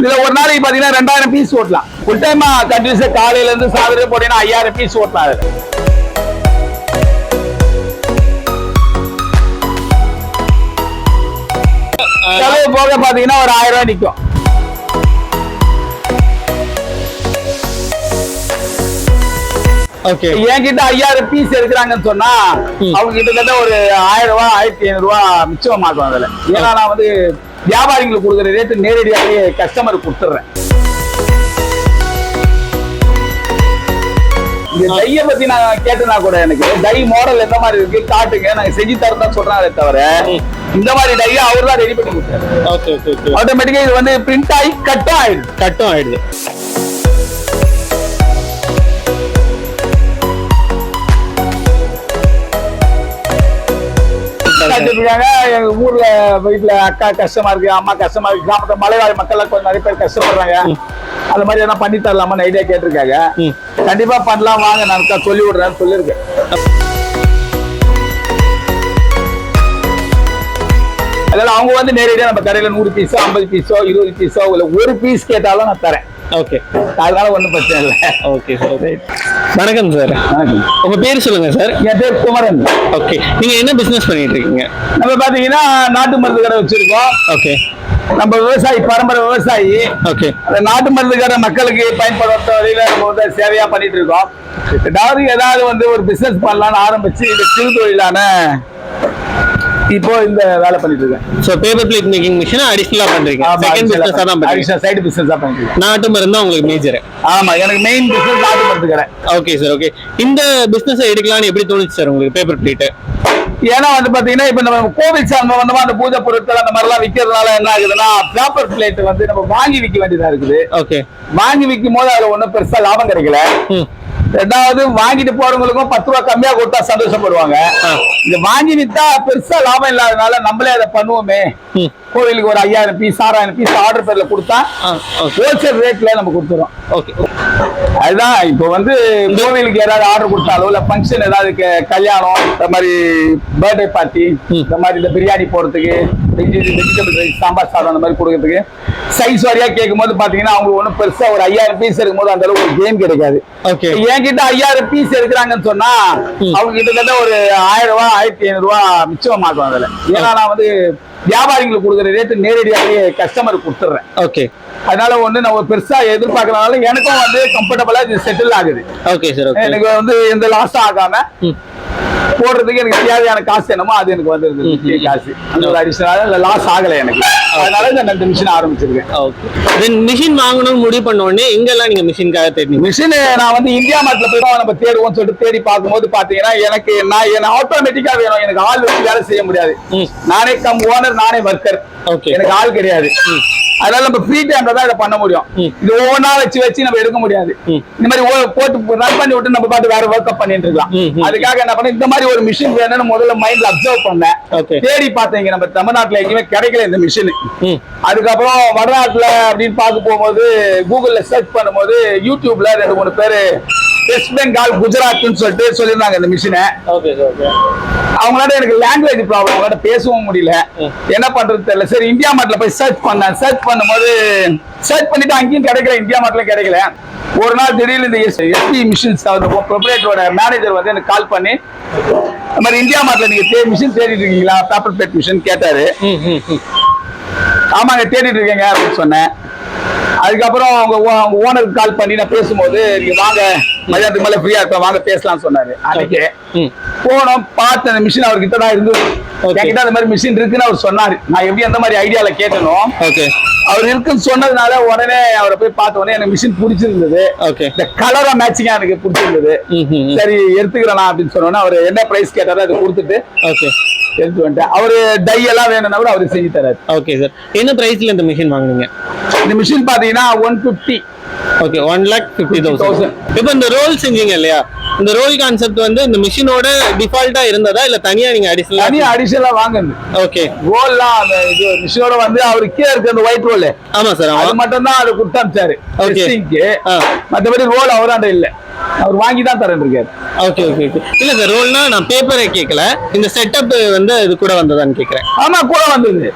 இதுல ஒரு நாளைக்கு பாத்தீங்கன்னா ரெண்டாயிரம் பீஸ் ஓட்டலாம். ஃபுல் டைம் கண்டினியூஸா காலையில இருந்து சாதனை போட்டீங்கன்னா ஐயாயிரம் பீஸ் ஓட்டலாம் அதுல. செலவு போக பாத்தீங்கன்னா ஒரு ஆயிரம் ரூபாய் நிக்கும். ஓகே என்கிட்ட ஐயாயிரம் பீஸ் எடுக்கிறாங்கன்னு சொன்னா. அவங்க கிட்டத்தட்ட ஒரு ஆயிரம் ரூபாய் ஆயிரத்தி ஐநூறு ரூபாய் மிச்சம் மாட்டோம் அதுல. ஏன்னா நான் வந்து வியாபாரிகளுக்கு கொடுக்குற ரேட்டு நேரடியாகவே கஸ்டமருக்கு கொடுத்துட்றேன். இந்த டையை பத்தி நான் கேட்டனா கூட எனக்கு டை மாடல் எந்த மாதிரி இருக்கு காட்டுங்க. நாங்க செஞ்சு தரதா சொல்றாங்களே தவிர. இந்த மாதிரி டை அவர் தான் ரெடி பண்ணி கொடுத்தாரு ஆட்டோமேட்டிக்கா இது வந்து பிரிண்ட் ஆகி கட்டும் ஆயிடுது. கட்டும் ஆயிடுது. கட்டிட்டு இருக்காங்க. எங்க ஊர்ல வீட்டுல அக்கா கஷ்டமா இருக்கு அம்மா கஷ்டமா இருக்கு. கிராமத்துல மலைவாழ் மக்கள் கொஞ்சம் நிறைய பேர் கஷ்டப்படுறாங்க. அந்த மாதிரி எதனா பண்ணி தரலாமான்னு ஐடியா கேட்டிருக்காங்க. கண்டிப்பா பண்ணலாம் வாங்க நான் சொல்லி விடுறேன்னு சொல்லியிருக்கேன் அதனால அவங்க வந்து நேரடியா நம்ம கடையில நூறு பீஸோ ஐம்பது பீஸோ இருபது பீஸோ இல்ல ஒரு பீஸ் கேட்டாலும் நான் தரேன். ஓகே அதனால ஒண்ணும் பிரச்சனை இல்லை. ஓகே சார் வணக்கம் சார் வணக்கம். உங்க பேர் சொல்லுங்க சார் என் பேர் குமரன். ஓகே நீங்க என்ன பிசினஸ் பண்ணிட்டு இருக்கீங்க? நம்ம பாத்தீங்கன்னா நாட்டு மருந்து கடை வச்சிருக்கோம். ஓகே நம்ம விவசாயி பரம்பரை விவசாயி. ஓகே அந்த நாட்டு மருந்துக்கார மக்களுக்கு பயன்படுத்த வழியில நம்ம வந்து சேவையா பண்ணிட்டு இருக்கோம். ஏதாவது ஏதாவது வந்து ஒரு பிசினஸ் பண்ணலாம்னு ஆரம்பிச்சு இந்த சிறு தொழிலான இப்போ இந்த வேலை பண்ணிட்டு இருக்கேன். So paper plate making machine அடிஷனலா பண்றீங்க. செகண்ட் பிசினஸ் தான் பண்றீங்க. சைடு பண்ணிட்டு இருக்கேன் நாட்டு மருந்து உங்களுக்கு மேஜர் ஆமா எனக்கு மெயின் பிசினஸ் நாட்டு மருந்து கடை. ஓகே சார் ஓகே இந்த பிசினஸ் எடுக்கலாம்னு எப்படி தோணுச்சு சார் உங்களுக்கு பேப்பர் பிளேட் ஏன்னா வந்து பாத்தீங்கன்னா இப்ப நம்ம கோவில் சம்பந்தமா அந்த பூஜை பொருட்கள் அந்த மாதிரி எல்லாம் விக்கிறதுனால என்ன ஆகுதுன்னா பேப்பர் பிளேட் வந்து நம்ம வாங்கி விற்க வேண்டியதா இருக்குது. ஓகே வாங்கி விற்கும் போது அதுல ஒண்ணும் பெருசா லாபம் கிடைக்கல. ரெண்டாவது வாங்கிட்டு போறவங்களுக்கும் பத்து ரூபா கம்மியா கொடுத்தா சந்தோஷப்படுவாங்க. இது வாங்கி வித்தா பெருசா லாபம் இல்லாதனால நம்மளே அதை பண்ணுவோமே. கோவிலுக்கு ஒரு ஐயாயிரம் பீஸ் ஆறாயிரம் பீஸ் ஆர்டர் பேர்ல கொடுத்தா ஹோல்சேல் ரேட்ல நம்ம கொடுத்துறோம். ஓகே. அதுதான் இப்போ வந்து கோவிலுக்கு ஏதாவது ஆர்டர் கொடுத்தாலோ இல்ல ஃபங்க்ஷன் ஏதாவது கல்யாணம் இந்த மாதிரி பர்த்டே பார்ட்டி. இந்த மாதிரி இந்த பிரியாணி போடுறதுக்கு வெஜிடபிள் ரைஸ் சாம்பார் சாதம் அந்த மாதிரி கொடுக்கறதுக்கு சைஸ் வாரியா கேட்கும் போது பாத்தீங்கன்னா அவங்களுக்கு ஒன்றும் பெருசா ஒரு ஐயாயிரம் பீஸ் இருக்கும்போது அந்த அளவுக்கு ஒரு கேம் கிடைக்காது ஓகே என்கிட்ட ஐயாயிரம் பீஸ் எடுக்கிறாங்கன்னு சொன்னா. அவங்க கிட்டத்தட்ட ஒரு ஆயிரம் ரூபாய் ஆயிரத்தி ஐநூறு ரூபாய் மிச்சம் மாட்டோம் அதுல ஏன்னா நான் வந்து வியாபாரிகளுக்கு கொடுக்குற ரேட்டு நேரடியாகவே கஸ்டமருக்கு கொடுத்துட்றேன் ஓகே அதனால வந்து நான் ஒரு பெருசா எதிர்பார்க்கறதுனால எனக்கும் வந்து கம்ஃபர்டபுளா இது செட்டில் ஆகுது. ஓகே சார் எனக்கு வந்து எந்த லாஸும் ஆகாம போடுறதுக்கு எனக்கு தேவையான காசு என்னமோ அது எனக்கு வந்துருது. காசு. அந்த அடிஷனல் லாஸ் ஆகல எனக்கு. அதனால இந்த ரெண்டு மிஷின் ஆரம்பிச்சிருக்கேன். ஓகே மிஷின் வாங்கணும்னு முடிவு பண்ண உடனே எங்கெல்லாம் நீங்க மிஷின்காக தேடினீங்க? மிஷின் நான் வந்து இந்தியா மார்ட்ல போய் தான் நம்ம தேடுவோம் சொல்லிட்டு தேடி பார்க்கும்போது பாத்தீங்கன்னா எனக்கு நான் என்ன ஆட்டோமேட்டிக்கா வேணும். எனக்கு ஆள் வச்சு வேலை செய்ய முடியாது. நானே கம் ஓனர் நானே ஒர்க்கர் ஓகே எனக்கு ஆள் கிடையாது. அதனால நம்ம ஃப்ரீ டைம்ல தான் இதை பண்ண முடியும். இது ஒவ்வொன்றா வச்சு வச்சு நம்ம எடுக்க முடியாது. இந்த மாதிரி போட்டு ரன் பண்ணி விட்டு நம்ம பாட்டு வேற ஒர்க் அப் பண்ணிட்டு இருக்கலாம். அதுக்காக என்ன பண்ண இந்த மாதிரி ஒரு மிஷின் வேணும்னு முதல்ல மைண்ட்ல அப்சர்வ் பண்ணேன் தேடி பார்த்தேன் இங்க நம்ம தமிழ்நாட்டுல எங்கேயுமே கிடைக்கல இந்த மிஷின் அதுக்கப்புறம் வடநாட்டுல அப்படின்னு பார்க்க போகும்போது கூகுள்ல சர்ச் பண்ணும்போது யூடியூப்ல ரெண்டு மூணு பேரு வெஸ்ட் பெங்கால் குஜராத்னு சொல்லிட்டு சொல்லியிருந்தாங்க இந்த மிஷினை ஓகே சார் ஓகே அவங்களால எனக்கு லாங்குவேஜ் ப்ராப்ளம் அவங்களால பேசவும் முடியல. என்ன பண்றது தெரியல. சரி இந்தியா மார்ட்ல போய் சர்ச் பண்ணேன். சர்ச் பண்ணும்போது சர்ச் பண்ணிட்டு அங்கேயும் கிடைக்கல இந்தியா மார்ட்ல கிடைக்கல. ஒரு நாள் திடீர்னு இந்த எஸ்பி மிஷின்ஸ் ப்ரொப்ரேட்டரோட மேனேஜர் வந்து எனக்கு கால் பண்ணி இந்த மாதிரி இந்தியா மார்ட்ல நீங்க தே மிஷின் தேடிட்டு இருக்கீங்களா? பேப்பர் பிளேட் மிஷின் கேட்டாரு. ஆமாங்க தேடிட்டு இருக்கேங்க அப்படின்னு சொன்னேன். அதுக்கப்புறம் அவங்க அவங்க ஓனருக்கு கால் பண்ணி நான் பேசும்போது நீங்க வாங்க மதியானத்துக்கு மேல ஃப்ரீயா இருப்பேன் வாங்க பேசலாம்னு சொன்னாரு. அன்னைக்கு போனோம் பார்த்த அந்த மிஷின் அவர்கிட்ட தான் இருந்தது. என்கிட்ட அந்த மாதிரி மிஷின் இருக்குன்னு அவர் சொன்னாரு. நான் எப்படி அந்த மாதிரி ஐடியால ஓகே அவர் இருக்குன்னு சொன்னதுனால உடனே அவரை போய் பார்த்த உடனே எனக்கு மிஷின் பிடிச்சிருந்தது. ஓகே இந்த கலரா மேட்சிங்கா எனக்கு பிடிச்சிருந்தது. சரி எடுத்துக்கிறேன் அப்படின்னு சொன்னோன்னே அவர் என்ன பிரைஸ் கேட்டாரோ அதை கொடுத்துட்டு ஓகே எடுத்து வந்துட்டேன் அவரு டை எல்லாம் வேணும்னா கூட அவரு செஞ்சு தராரு. ஓகே சார் என்ன பிரைஸ்ல இந்த மிஷின் வாங்குனீங்க? இந்த மிஷின் பாத்தீங்கன்னா one fifty okay one lakh fifty thousand 50,000. இப்போ இந்த ரோல் செஞ்சீங்க இல்லையா? இந்த ரோல் கான்செப்ட் வந்து இந்த மிஷினோட டிஃபால்ட்டா இருந்ததா? இல்ல தனியா நீங்க தனியா அடிஷனலா அடிஷனலா வாங்குது ஓகே ரோல்லாம் அந்த இது மிஷினோட வந்து அவரு கீழே இருக்கு அந்த ஒயிட் ரோல் ஆமா சார் அது மட்டும் தான் அது. டெஸ்டிங்க்கு ஆ. மத்தபடி ரோல் அவராண்ட இல்ல. அவர் வாங்கி தான் தரேன் இருக்காரு. ஓகே ஓகே ஓகே இல்ல சார் ரோல்னா நான் பேப்பரை கேட்கல இந்த செட்டப் வந்து இது கூட வந்ததான்னு கேக்குறேன். ஆமா கூட வந்தது.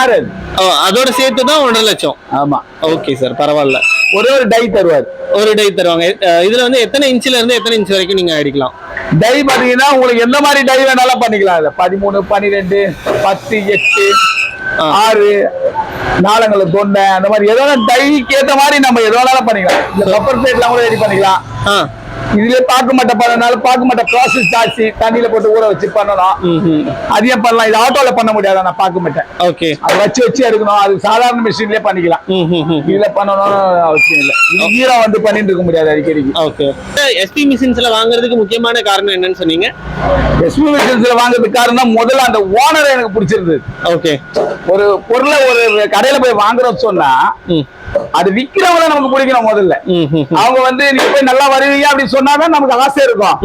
அது ஓ, அதோட சேர்த்து தான் ஒன்றரை லட்சம். ஆமா. ஓகே சார் பரவாயில்ல. ஒரே ஒரு டை தருவார். ஒரு டை தருவாங்க. இதுல வந்து எத்தனை இன்ச்ல இருந்து எத்தனை இன்ச் வரைக்கும் நீங்க அடிக்கலாம்? டை பாத்தீங்கன்னா உங்களுக்கு எந்த மாதிரி டை வேணாலும் பண்ணிக்கலாம். பதிமூணு பன்னிரெண்டு பத்து எட்டு. ஆறு நாளங்களை தொண்டை அந்த மாதிரி ஏதோ டைக்கு ஏத்த மாதிரி நம்ம எதோ வேணாலும் பண்ணிக்கலாம். இந்த பப்பர் பிளேட்லாம் கூட ரெடி பண்ணிக்கலாம். ஆ இதுல பாக்கு மட்டை பண்ணனால பாக்கு மட்டை ப்ராசஸ் ஜாஸ்தி. தண்ணியில போட்டு ஊற வச்சு பண்ணணும். அதையும் பண்ணலாம். இது ஆட்டோல பண்ண முடியாது? நான் பாக்கு மட்டை ஓகே. அதை வச்சு வச்சு எடுக்கணும். அது சாதாரண மிஷின்லயே பண்ணிக்கலாம். இதுல பண்ணணும்னு அவசியம் இல்லை. இது வந்து பண்ணிட்டு இருக்க முடியாது அடிக்கடிக்கு. ஓகே. எஸ்பி மிஷின்ஸ்ல வாங்குறதுக்கு முக்கியமான காரணம் என்னன்னு சொன்னீங்க? எஸ்பி மிஷின்ஸ்ல வாங்குறதுக்கு காரணம் முதல்ல அந்த ஓனர் எனக்கு பிடிச்சிருந்தது. ஓகே. ஒரு பொருளை ஒரு கடையில போய் வாங்குறோம் சொன்னா அது விக்கிறவங்கள நமக்கு பிடிக்கணும் முதல்ல. அவங்க வந்து நீங்க போய் நல்லா வருவீங்க அப்படி சொன்னாதான் நமக்கு ஆசை இருக்கும்.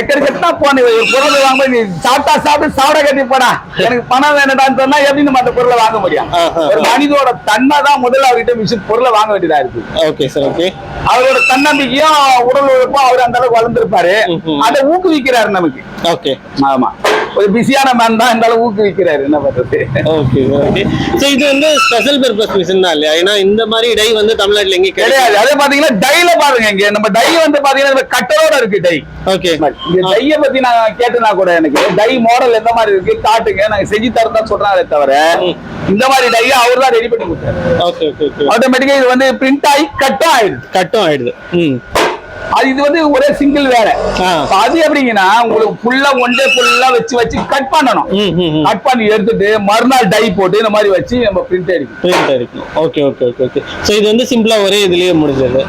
எக்கடி கட்டா போன பொருள் வாங்க நீ சாப்பிட்டா சாப்பிட்டு சாப்பிட கட்டி போடா. எனக்கு பணம் வேணுடான்னு சொன்னா எப்படி நம்ம அந்த பொருளை வாங்க முடியும். ஒரு மனிதோட தன்மை தான் முதல்ல அவர்கிட்ட மிஷின் பொருளை வாங்க வேண்டியதா இருக்கு. ஓகே சார் ஓகே அவரோட தன்னம்பிக்கையும் உடல் உழைப்பும் அவர் அந்த அளவுக்கு வளர்ந்துருப்பாரு. அதை ஊக்குவிக்கிறாரு நமக்கு. ஓகே ஆமா. ஒரு பிஸியான மேன் தான் அளவு ஊக்குவிக்கிறாரு. என்ன பண்றது? ஓகே ஓகே ஸோ இது வந்து ஸ்பெஷல் பர்பஸ் மிஷின் தான் இல்லையா? ஏன்னா இந்த மாதிரி டை வந்து தமிழ்நாட்டுல எங்கேயும் கிடையாது. அதே பாத்தீங்கன்னா டைல பாருங்க இங்க. நம்ம டை வந்து பாத்தீங்கன்னா கட்டரோட இருக்கு டை. ஓகே இந்த டைய பத்தி நான் கேட்டனா கூட எனக்கு. டை மாடல் எந்த மாதிரி இருக்கு? காட்டுங்க. நாங்க செஞ்சு தரதா சொல்றாங்களே தவிர. இந்த மாதிரி டை அவர் தான் ரெடி பண்ணி கொடுத்தாரு. ஓகே ஓகே ஓகே ஆட்டோமேட்டிக்கா இது வந்து பிரிண்ட் ஆகி கட்டும் ஆயிடுது. கட்டும் ஆயிடுது. ம். அது இது வந்து ஒரே சிங்கிள் வேற. அது எப்படிங்கன்னா உங்களுக்கு ஃபுல்லா ஒன்றே ஃபுல்லா வச்சு வச்சு கட் பண்ணணும். கட் பண்ணி எடுத்துட்டு மறுநாள் டை போட்டு இந்த மாதிரி வச்சு நம்ம பிரிண்ட் அடிக்கணும் பிரிண்ட் அடிக்கணும் okay okay okay okay so இது வந்து சிம்பிளா ஒரே இதுலயே முடிஞ்சது.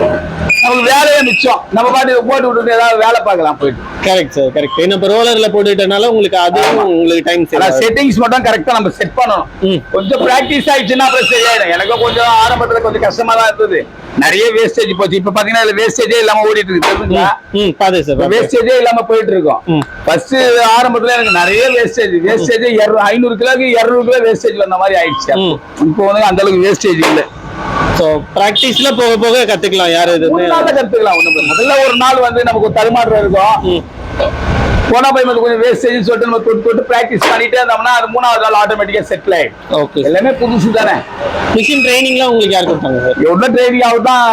நமக்கு வேலையே மிச்சம். நம்ம பாட்டு போட்டு விட்டுட்டு ஏதாவது வேலை பார்க்கலாம் போயிட்டு. கரெக்ட் சார் கரெக்ட் ஏன்னா இப்போ ரோலர்ல போட்டுட்டனால உங்களுக்கு அதுவும் உங்களுக்கு டைம் செட்டிங்ஸ் மட்டும் கரெக்டா நம்ம செட் பண்ணணும். கொஞ்சம் பிராக்டிஸ் ஆயிடுச்சுன்னா அப்புறம் சரியாயிடும். எனக்கும் கொஞ்சம் ஆரம்பத்துல கொஞ்சம் கஷ்டமா தான் இருந்தது. நிறைய வேஸ்டேஜ் போச்சு. இப்ப பாத்தீங்கன்னா இதுல வேஸ்டேஜே இல்லாம ஓடிட்டு இருக்கு. வேஸ்டேஜே இல்லாம போயிட்டு இருக்கோம். ஃபர்ஸ்ட் ஆரம்பத்துல எனக்கு நிறைய வேஸ்டேஜ் வேஸ்டேஜ் ஐநூறு கிலோக்கு இருநூறு கிலோ வேஸ்டேஜ் வந்த மாதிரி ஆயிடுச்சு. இப்போ வந்து அந்த அளவுக்கு வேஸ்டேஜ் இல்ல. ஸோ ப்ராக்டிஸ்ல போக போக கத்துக்கலாம். யார் இது கத்துக்கலாம். முதல்ல ஒரு நாள் வந்து நமக்கு ஒரு தடுமாற்றம் இருக்கும். போனா போய் கொஞ்சம் வேஸ்டேஜ் சொல்லிட்டு நம்ம தொட்டு தொட்டு பிராக்டிஸ் பண்ணிட்டே இருந்தோம்னா அது மூணாவது நாள் ஆட்டோமேட்டிக்கா செட்டில் ஆயிடும். ஓகே எல்லாமே புதுசு தானே? மிஷின் ட்ரைனிங்லாம் உங்களுக்கு யார் கொடுத்தாங்க சார் எவ்வளவு ட்ரைனிங் அவர் தான்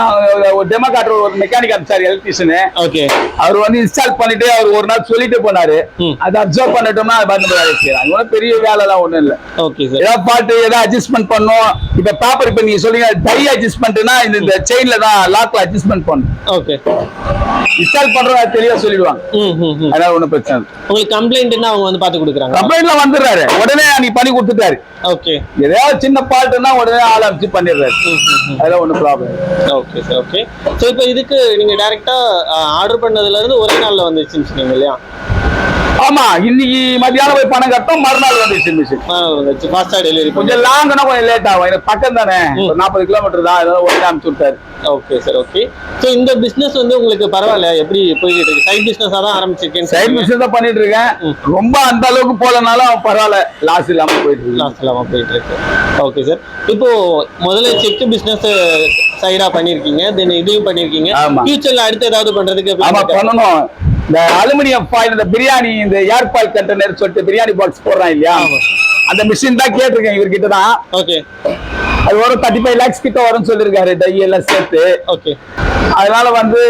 ஒரு டெமோ காட்டுற ஒரு மெக்கானிக் அனுப்பிச்சாரு எலக்ட்ரிஷியனு ஓகே அவர் வந்து இன்ஸ்டால் பண்ணிட்டு அவர் ஒரு நாள் சொல்லிட்டு போனாரு. அதை அப்சர்வ் பண்ணிட்டோம்னா அது நம்ம வேலை ஒண்ணும் பெரிய வேலை எல்லாம் ஒண்ணும் இல்ல. ஓகே சார் ஏதாவது பாட்டு ஏதாவது அட்ஜஸ்ட்மெண்ட் பண்ணும் இப்ப பேப்பர் இப்ப நீங்க சொல்றீங்க டை அட்ஜஸ்ட்மெண்ட்னா இந்த இந்த செயின்ல தான் லாக்ல அட்ஜஸ்ட்மெண்ட் பண்ணும் ஓகே இன்ஸ்டால் பண்றவங்க தெளிவா சொல்லிடுவாங்க. அதனால ஒண்ணும் பிரச்சனை. உங்களுக்கு கம்ப்ளைண்ட்னா அவங்க வந்து பார்த்து கொடுக்குறாங்க. கம்ப்ளைண்ட்ல வந்துடுறாரு. உடனே அன்னைக்கு பண்ணி கொடுத்துட்டாரு. ஓகே ஏதாவது சின்ன ஃபால்ட்னா உடனே ஆள் அமைச்சு பண்ணிடுறாரு. அதெல்லாம் ஒண்ணும் problem okay sir okay so இப்போ இதுக்கு நீங்க டைரக்டா ஆர்டர் பண்ணதுல இருந்து ஒரே நாள்ல வந்துச்சுன்னு சொன்னீங்க இல்லையா? ஆமா இன்னைக்கு மத்தியானம் போய் பணம் கட்டும் மறுநாள் வந்துச்சு மிஷின் ஃபாஸ்டா டெலிவரி கொஞ்சம் லாங்னா கொஞ்சம் லேட் ஆகும். எனக்கு பக்கம் தானே. ஒரு நாற்பது கிலோமீட்டர் தான். அதனால உடனே அனுப்பிச்சு விட்டாரு. ஓகே சார் ஓகே ஸோ இந்த பிசினஸ் வந்து உங்களுக்கு பரவாயில்ல? எப்படி போய்கிட்டு இருக்கு? சைட் பிசினஸா தான் ஆரம்பிச்சிருக்கேன் சைட் பிசினஸ் தான் பண்ணிட்டு இருக்கேன். ரொம்ப அந்த அளவுக்கு போலனாலும் பரவாயில்ல. லாஸ் இல்லாம போயிட்டு இருக்கு. லாஸ் இல்லாம போயிட்டு இருக்கு. ஓகே சார் இப்போ முதல்ல செக் பிசினஸ் சைடா பண்ணிருக்கீங்க. தென் இதையும் பண்ணிருக்கீங்க. ஃபியூச்சர்ல அடுத்து ஏதாவது பண்றதுக்கு? பண்ணணும். இந்த அலுமினியம் ஃபாயில் இந்த பிரியாணி இந்த ஏர்பால் கண்டெய்னர் சொல்லிட்டு பிரியாணி பாக்ஸ் போடுறான் இல்லையா. அந்த மிஷின் தான் கேட்டிருக்கேன் இவர்கிட்ட தான். ஓகே அது வரும் தேர்ட்டி ஃபைவ் லேக்ஸ் கிட்ட வரும்னு சொல்லியிருக்காரு டை எல்லாம் சேர்த்து. ஓகே அதனால வந்து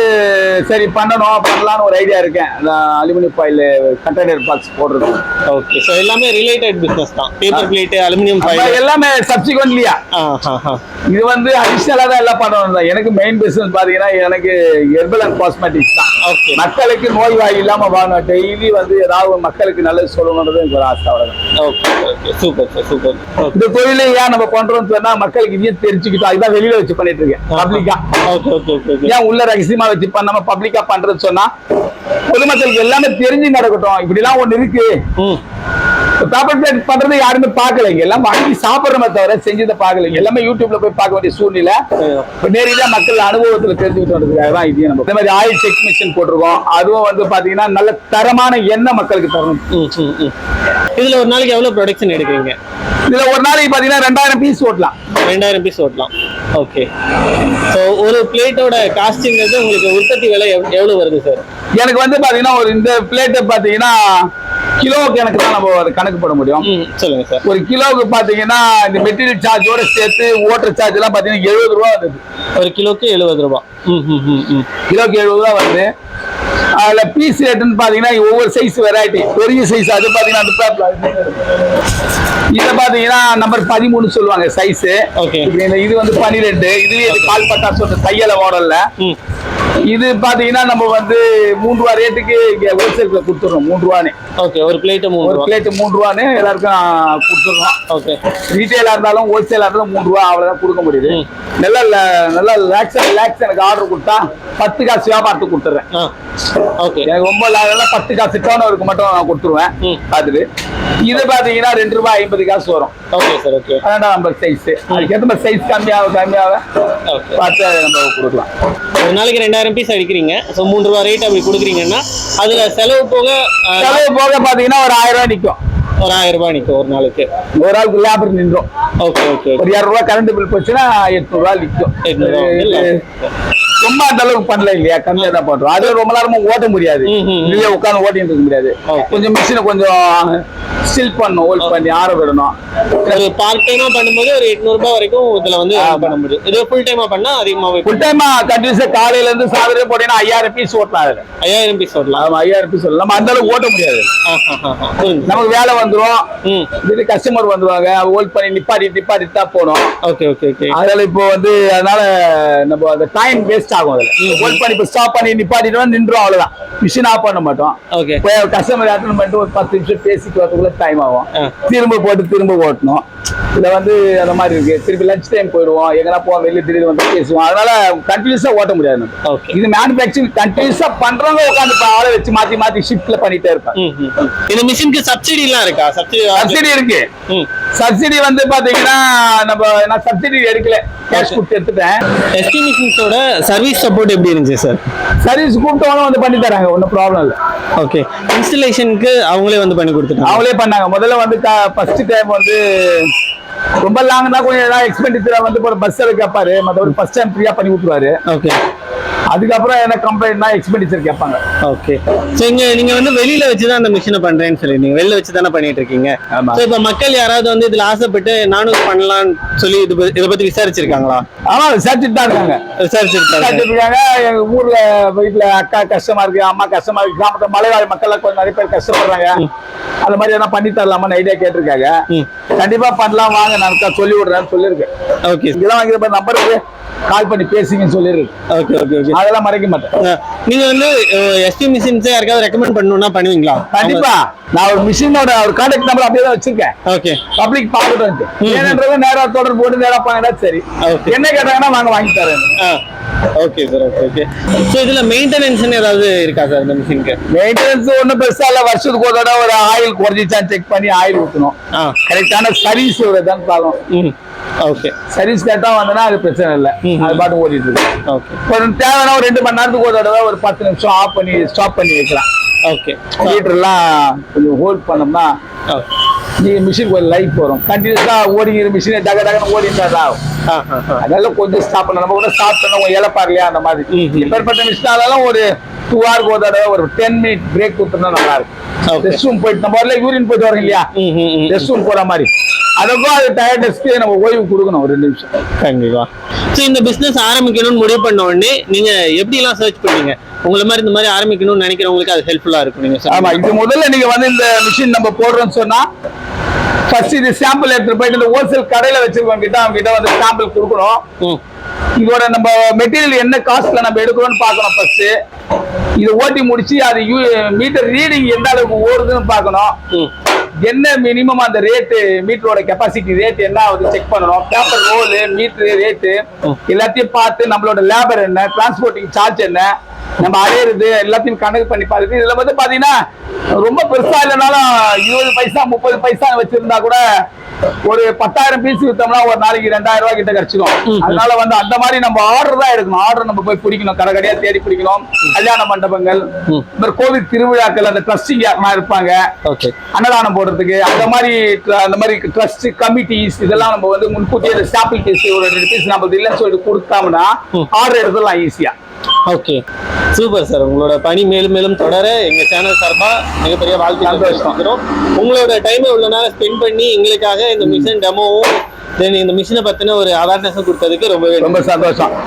சரி பண்ணணும் பண்ணலாம்னு ஒரு ஐடியா இருக்கேன். அலுமினியம் ஃபாயில் கண்டெய்னர் பாக்ஸ் போடுறது ஓகே ஸோ எல்லாமே ரிலேட்டட் பிசினஸ் தான். பேப்பர் பிளேட் அலுமினியம் ஃபைல் எல்லாமே சப்சிக்வெண்ட்லியா இது வந்து அடிஷனலா தான் எல்லாம் பண்ணணும். எனக்கு மெயின் பிசினஸ் பாத்தீங்கன்னா எனக்கு ஹெர்பல் அண்ட் காஸ்மெட்டிக்ஸ் தான். ஓகே மக்களுக்கு நோய் வாய் இல்லாம வாங்கணும் டெய்லி வந்து ஏதாவது மக்களுக்கு நல்லது சொல்லணுன்றது எனக்கு ஒரு ஆசை அவ்வளவுதான். Okay okay super sir super இந்த தொழிலை ஏன் நம்ம பண்றோம்னு சொன்னா மக்களுக்கு இதையும் தெரிஞ்சுக்கிட்டோம். அதுதான் வெளியில வச்சு பண்ணிட்டு இருக்கேன் பப்ளிக்கா? ஏன் உள்ள ரகசியமா வச்சு பண்ணாம பப்ளிக்கா பண்றது சொன்னா பொதுமக்களுக்கு எல்லாமே தெரிஞ்சு நடக்கட்டும். இப்படி எல்லாம் ஒண்ணு இருக்கு. பிளேட் பண்றது யாருமே பார்க்கல. இங்க எல்லாம் வாங்கி சாப்பிடுறமே தவிர செஞ்சதை பார்க்கல. எல்லாமே யூடியூப்ல போய் பார்க்க வேண்டிய சூழ்நிலை. நேரடியா மக்கள் அனுபவத்துல தெரிஞ்சுக்கிட்டு வந்ததுக்காக தான் இதையும் நம்ம இந்த மாதிரி ஆயில் செக் மிஷின் போட்டிருக்கோம். அதுவும் வந்து பாத்தீங்கன்னா நல்ல தரமான எண்ணெய் மக்களுக்கு தரணும். இதுல ஒரு நாளைக்கு எவ்வளவு ப்ரொடக்ஷன் எடுக்கிறீங்க? இதுல ஒரு நாளைக்கு பாத்தீங்கன்னா ரெண்டாயிரம் பீஸ் ஓட்டலாம். ரெண்டாயிரம் பீஸ் ஓட்டலாம். ஓகே ஸோ ஒரு பிளேட்டோட காஸ்டிங்கிறது உங்களுக்கு உற்பத்தி விலை எவ்- எவ்வளவு வருது சார் எனக்கு வந்து பாத்தீங்கன்னா ஒரு இந்த பிளேட்டை பாத்தீங்கன்னா கிலோ கணக்கு தான் நம்ம அதை கணக்கு போட முடியும் சொல்லுங்க சார் ஒரு கிலோவுக்கு பாத்தீங்கன்னா இந்த மெட்டீரியல் சார்ஜோட சேர்த்து ஓட்டர் சார்ஜ் எல்லாம் பாத்தீங்கன்னா எழுபது ரூபா வருது. ஒரு கிலோக்கு எழுபது ரூபாய் ம் கிலோக்கு எழுபது ரூபா வருது. அதுல பீஸ் ரேட்டுன்னு பாத்தீங்கன்னா ஒவ்வொரு சைஸ் வெரைட்டி பெரிய சைஸ் அது பாத்தீங்கன்னா அந்த பேப்ல இதை பாத்தீங்கன்னா நம்பர் பதிமூணு சொல்லுவாங்க சைஸ் ஓகே இது வந்து பன்னிரெண்டு இதுலயே இது கால் பட்டா சொல்ற தையல மாடல்ல இது பாத்தீங்கன்னா நம்ம வந்து மூணு ரூபா ரேட்டுக்கு இங்க ஹோல்சேல்ல கொடுத்துறோம் மூணு ரூபான்னு. ஓகே ஒரு பிளேட்டு மூணு ஒரு பிளேட் மூணு ரூபான்னு எல்லாருக்கும் கொடுத்துறோம் ஓகே ரீட்டைலா இருந்தாலும் ஹோல்சேலா இருந்தாலும் மூணு ரூபா அவ்வளவுதான் கொடுக்க முடியுது. நல்லா நல்லா லேக்ஸ் லேக்ஸ் எனக்கு ஆர்டர் கொடுத்தா பத்து காசு வியாபாரத்துக்கு கொடுத்துறேன் ஆ. ஓகே எனக்கு ரொம்ப லாபம் பத்து காசு டேர்ன் ஓவருக்கு மட்டும் நான் கொடுத்துருவேன். பார்த்துட்டு. இது பாத்தீங்கன்னா ரெண்டு ரூபாய் ஐம்பது காசு வரும். ஓகே சார் ஓகே பன்னெண்டாம் நம்பர் சைஸ் அதுக்கேற்ற மாதிரி சைஸ் கம்மியாக கம்மியாக பார்த்து நம்ம கொடுக்கலாம். ஒரு நாளைக்கு ரெண்டாயிரம் பீஸ் அடிக்கிறீங்க. ஸோ மூணு ரூபா ரேட் அப்படி கொடுக்குறீங்கன்னா அதுல செலவு போக செலவு போக பாத்தீங்கன்னா ஒரு ஆயிரம் ரூபாய் நிற்கும் ஒரு ஆயிரம் ரூபாய் நிற்கும் ஒரு நாளைக்கு. ஒரு ஆளுக்கு லேபர் நின்றோம். ஓகே ஓகே ஒரு இரநூறுவா கரண்ட் பில் போச்சுன்னா எட்நூறுவா நிற்கும் ரொம்ப அந்த அளவுக்கு பண்ணல இல்லையா? கம்மியா தான் பண்றோம் அது ரொம்ப நேரமா ஓட்ட முடியாது. இதுலயே உட்கார்ந்து ஓட்டிட்டு இருக்க முடியாது. கொஞ்சம் மிஷினை கொஞ்சம் ஸ்டில் பண்ணணும் ஹோல்ட் பண்ணி ஆற விடணும். ஒரு பார்ட் டைமா பண்ணும்போது ஒரு எட்நூறு ரூபாய் வரைக்கும் இதுல வந்து பண்ண முடியும். இது ஃபுல் டைமா பண்ணா அதிகமாவே ஃபுல் டைமா கண்டினியூஸா காலையில இருந்து சாயந்தரம் போட்டீங்கன்னா ஐயாயிரம் பீஸ் ஓட்டலாம் அதுல. ஐயாயிரம் பீஸ் ஓடலாம் ஆமா ஐயாயிரம் பீஸ் நம்ம அந்த அளவுக்கு ஓட்ட முடியாது. நமக்கு வேலை வந்துரும். இது கஸ்டமர் வந்துருவாங்க. ஹோல்ட் பண்ணி நிப்பாட்டி நிப்பாட்டி தான் போகணும். ஓகே ஓகே ஓகே அதனால இப்போ வந்து அதனால நம்ம அந்த டைம் வேஸ்ட் ஆகும் அதுல. ஹோல்ட் பண்ணி இப்போ ஸ்டாப் பண்ணி நிப்பாட்டிட்டோம் நின்றோம் அவ்வளவுதான். மிஷின் ஆஃப் பண்ண மாட்டோம். ஓகே கஸ்டமர் அட்டன் பண்ணிட்டு ஒரு பத்து நிமிஷம் பேசிட்டு வரதுக்குள்ள டைம் ஆகும். திரும்ப போட்டு திரும்ப ஓட்டணும். இதுல வந்து அந்த மாதிரி இருக்கு. திருப்பி லஞ்ச் டைம் போயிடுவோம். எங்கன்னா போவோம் வெளியே திடீர்னு வந்து பேசுவோம். அதனால கண்டினியூஸா ஓட்ட முடியாது இது மேனுபேக்சரிங் கண்டினியூஸா பண்றவங்க உட்காந்து ஆளை வச்சு மாத்தி மாத்தி ஷிஃப்ட்ல பண்ணிட்டே ம். இந்த மிஷினுக்கு சப்சிடி எல்லாம் இருக்கா? சப்சிடி சப்சிடி இருக்கு. சப்சிடி வந்து பாத்தீங்கன்னா நம்ம நான் சப்சிடி எடுக்கல. கேஷ் கொடுத்து எடுத்துட்டேன். எஸ்டி மிஷின்ஸோட சர்வீஸ் சப்போர்ட் எப்படி இருந்துச்சு சார் சர்வீஸ் கூப்பிட்டவங்க வந்து பண்ணி தராங்க. ஒன்றும் ப்ராப்ளம் இல்லை. ஓகே இன்ஸ்டலேஷனுக்கு அவங்களே வந்து பண்ணி கொடுத்துட்டாங்க. அவங்களே பண்ணாங்க. முதல்ல வந்து ஃபர்ஸ்ட் டைம் வந்து ரொம்ப லாங்னா கொஞ்சம் ஏதாவது எக்ஸ்பெண்டிச்சர் வந்து ஒரு பஸ் கேட்பாரு மற்றபடி ஃபர்ஸ்ட் டைம் ஃப்ரீயா பண்ணி விட்டுருவாரு ஓகே அதுக்கப்புறம் என்ன கம்ப்ளைண்ட்னா எக்ஸ்பெண்டிச்சர் கேட்பாங்க. ஓகே ஸோ இங்க நீங்க வந்து வெளியில வச்சு தான் அந்த மிஷினை பண்றேன்னு சொல்லிருந்தீங்க வெளியில வச்சு தானே பண்ணிட்டு இருக்கீங்க. ஸோ இப்போ மக்கள் யாராவது வந்து இதுல ஆசைப்பட்டு நானும் பண்ணலாம்னு சொல்லி இது இதை பத்தி விசாரிச்சிருக்காங்களா? ஆமா விசாரிச்சுட்டு தான் இருக்காங்க. விசாரிச்சுட்டு இருக்காங்க. எங்க ஊர்ல வீட்டுல அக்கா கஷ்டமா இருக்கு அம்மா கஷ்டமா இருக்கு. கிராமத்துல மலைவாழ் மக்கள் கொஞ்சம் நிறைய பேர் கஷ்டப்படுறாங்க. அந்த மாதிரி எதனா பண்ணி தரலாமான்னு ஐடியா கேட்டிருக்காங்க. கண்டிப்பா பண்ணலாம் வாங்க. நான் சொல்லி விடுறேன்னு சொல்லியிருக்கேன் ஓகே இதெல்லாம் வாங்கிற நம்பருக்கு கால் பண்ணி பேசிங்கன்னு சொல்லியிருக்கு ஓகே ஓகே ஓகே. அதெல்லாம் மறைக்க மாட்டேன். நீங்க வந்து எஸ்டி மிஷின்ஸ் யாருக்காவது ரெக்கமெண்ட் பண்ணணும்னா பண்ணுவீங்களா? கண்டிப்பா. நான் ஒரு மிஷினோட ஒரு கான்டாக்ட் நம்பர் அப்படியே தான் வச்சிருக்கேன். ஓகே. பப்ளிக் பார்க்கட்டும் ஏனன்றது நேரா தொடர்பு போட்டு நேரா பாங்கன்னா சரி. என்ன கேட்டாங்கன்னா நாங்க வாங்கி தரேன். Okay sir okay okay. So இதுல மெயின்டெனன்ஸ்னு ஏதாவது இருக்கா சார் இந்த மிஷினுக்கு மெயின்டெனன்ஸ் ஒன்றும் பெருசா இல்ல. வருஷத்துக்கு ஒரு தடவை ஒரு ஆயில் குறைஞ்சிச்சான்னு செக் பண்ணி ஆயில் ஊற்றணும் கரெக்டான சர்வீஸ் தான் பார்க்கணும் ம். ஓகே சர்வீஸ் கரெக்டா வந்தனா அது பிரச்சனை இல்லை. அது பாட்டு ஓடிட்டு இருக்கு. ஓகே ஒரு தேவையான ஒரு ரெண்டு மணி நேரத்துக்கு ஒரு தடவை ஒரு பத்து நிமிஷம் ஆஃப் பண்ணி ஸ்டாப் பண்ணி வைக்கலாம். ஓகே மீட்டர்லாம் கொஞ்சம் ஹோல்ட் பண்ணோம்னா ஓகே நீங்க மிஷின் கொஞ்சம் லைஃப் வரும். கண்டினியூஸா ஓடிங்கிற மிஷினை டக டகன்னு ஓடிட்டா தான் ஆகும். அதனால கொஞ்சம் ஸ்டாப் பண்ண நம்ம கூட ஸ்டாப் பண்ண கொஞ்சம் இழப்பா இல்லையா அந்த மாதிரி. எப்பேற்பட்ட மிஷினாலும் ஒரு டூ ஹவருக்கு ஒரு தடவை ஒரு டென் மினிட் பிரேக் கொடுத்தோம்னா நல்லா இருக்கும். ரெஸ்ட் ரூம் போயிட்டு நம்ம வரல யூரின் போயிட்டு வரோம் இல்லையா? ரெஸ்ட் ரூம் போற மாதிரி. அதுக்கும் அது டயர்டஸ்க்கு நம்ம ஓய்வு கொடுக்கணும் ஒரு ரெண்டு நிமிஷம். கண்டிப்பா. ஸோ இந்த பிசினஸ் ஆரம்பிக்கணும்னு முடிவு பண்ண உடனே நீங்க எப்படி எல்லாம் சர்ச் பண்ணீங்க? உங்களை மாதிரி இந்த மாதிரி ஆரம்பிக்கணும்னு நினைக்கிறவங்களுக்கு அது ஹெல்ப்ஃபுல்லா இருக்கும் நீங்க ஆமா. இது முதல்ல நீங்க வந்து இந்த மிஷின் நம்ம போடுறோம்னு சொன்னா ஃபர்ஸ்ட் இது சாம்பிள் எடுத்துட்டு போயிட்டு இந்த ஹோல்சேல் கடையில வச்சிருக்கவங்க கிட்ட அவங்க கிட்ட வந்து சாம்பிள் கொடுக்கணும். ம். இதோட நம்ம மெட்டீரியல் என்ன காஸ்ட்ல நம்ம எடுக்கிறோம்னு பார்க்கணும் ஃபர்ஸ்ட் இது ஓட்டி முடிச்சு அது மீட்டர் ரீடிங் எந்த அளவுக்கு ஓடுதுன்னு பார்க்கணும். ம். என்ன மினிமம் அந்த ரேட்டு மீட்டரோட கெப்பாசிட்டி ரேட் என்ன ஆகுது செக் பண்ணணும் பேப்பர் ரோலு மீட்டர் ரேட்டு. எல்லாத்தையும் பார்த்து நம்மளோட லேபர் என்ன டிரான்ஸ்போர்ட்டிங் சார்ஜ் என்ன நம்ம அடையிறது எல்லாத்தையும் கணக்கு பண்ணி பார்த்துட்டு இதுல வந்து பாத்தீங்கன்னா ரொம்ப பெருசா இல்லைனாலும் இருபது பைசா முப்பது பைசா வச்சிருந்தா கூட ஒரு பத்தாயிரம் பீஸ் வித்தோம்னா ஒரு நாளைக்கு ரெண்டாயிரம் ரூபாய் கிட்ட கிடைச்சிடும் அதனால வந்து அந்த மாதிரி நம்ம ஆர்டர் தான் எடுக்கணும். ஆர்டர் நம்ம போய் பிடிக்கணும். கடை கடையா தேடி பிடிக்கணும். கல்யாண மண்டபங்கள். இந்த கோவில் திருவிழாக்கள் அந்த ட்ரஸ்டிங் யாருமா இருப்பாங்க? ஓகே அன்னதானம் போடுறதுக்கு அந்த மாதிரி அந்த மாதிரி ட்ரஸ்ட் கமிட்டிஸ் இதெல்லாம் நம்ம வந்து முன்கூட்டியே ஸ்டாப்பிள் பீஸ் ஒரு ரெண்டு பீஸ் நம்ம இல்லைன்னு சொல்லிட்டு கொடுத்தோம்னா. ஆர்டர் எடுத்துடலாம் ஈஸியா ஓகே. Super sir. உங்களோட பணி மேலும் மேலும் தொடர எங்க சேனல் சார்பா மிகப்பெரிய சந்தோஷம். தெரிவிச்சுக்கிறோம். உங்களோட டைமை இவ்வளவு நேரம் ஸ்பெண்ட் பண்ணி எங்களுக்காக இந்த மிஷின் டெமோவும் தென் இந்த மிஷினை பத்தின ஒரு அவேர்னஸும் கொடுத்ததுக்கு ரொம்பவே ரொம்ப சந்தோஷம்.